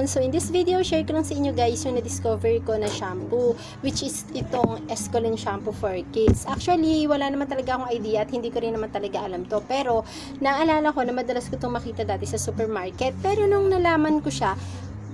everyone! So in this video, share ko lang sa inyo guys yung na-discover ko na shampoo which is itong Escolin shampoo for kids. Actually, wala naman talaga akong idea at hindi ko rin naman talaga alam to. Pero naalala ko na madalas ko itong makita dati sa supermarket. Pero nung nalaman ko siya,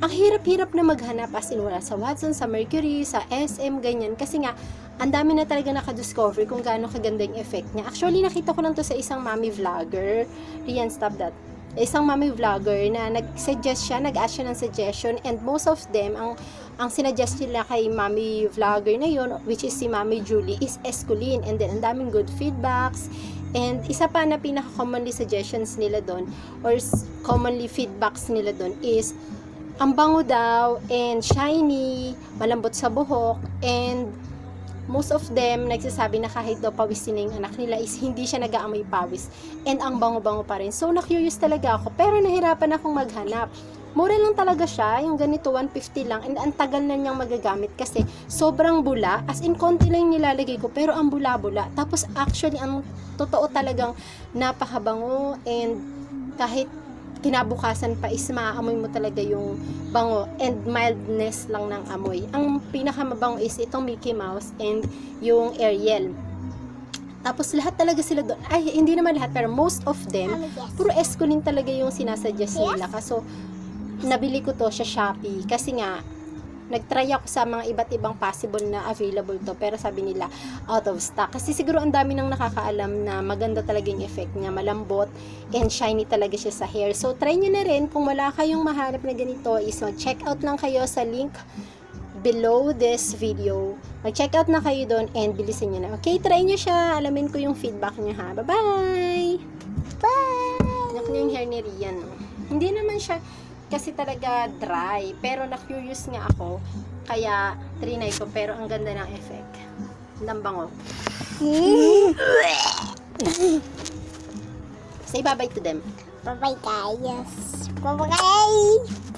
ang hirap-hirap na maghanap as in wala sa Watson, sa Mercury, sa SM, ganyan. Kasi nga, ang dami na talaga nakadiscover kung gaano kaganda yung effect niya. Actually, nakita ko lang to sa isang mommy vlogger. Rian, stop that isang mommy vlogger na nag-suggest siya, nag-ask siya ng suggestion and most of them, ang ang sinuggest nila kay mommy vlogger na yun, which is si mommy Julie, is Esculin. And then, ang daming good feedbacks. And isa pa na pinaka-commonly suggestions nila doon or commonly feedbacks nila doon is ang bango daw and shiny, malambot sa buhok, and most of them nagsasabi na kahit daw pawisin na yung anak nila is hindi siya nag-aamoy pawis and ang bango-bango pa rin. So, na-curious talaga ako. Pero nahirapan akong maghanap. Mura lang talaga siya, yung ganito 150 lang and ang tagal na niyang magagamit kasi sobrang bula, as in konti lang nilalagay ko pero ang bula-bula. Tapos actually ang totoo talagang napakabango and kahit kinabukasan pa is maaamoy mo talaga yung bango and mildness lang ng amoy. Ang pinakamabango is itong Mickey Mouse and yung Ariel. Tapos lahat talaga sila doon. Ay, hindi naman lahat, pero most of them, puro Escolin talaga yung sinasuggest nila. Kaso, nabili ko to sa Shopee. Kasi nga, nagtry ako sa mga iba't ibang possible na available to. Pero sabi nila, out of stock. Kasi siguro ang dami nang nakakaalam na maganda talaga yung effect niya. Malambot and shiny talaga siya sa hair. So, try nyo na rin. Kung wala kayong mahanap na ganito, is mag-check out lang kayo sa link below this video. Mag-check out na kayo doon and bilisin nyo na. Okay, try nyo siya. Alamin ko yung feedback niya ha. Bye! Yak niya yung hair ni Rian. Hindi naman siya kasi talaga dry. Pero na-curious nga ako. Kaya, trinay ko. Pero ang ganda ng effect. Ang bango. Say bye-bye to them. Bye-bye guys. Bye-bye.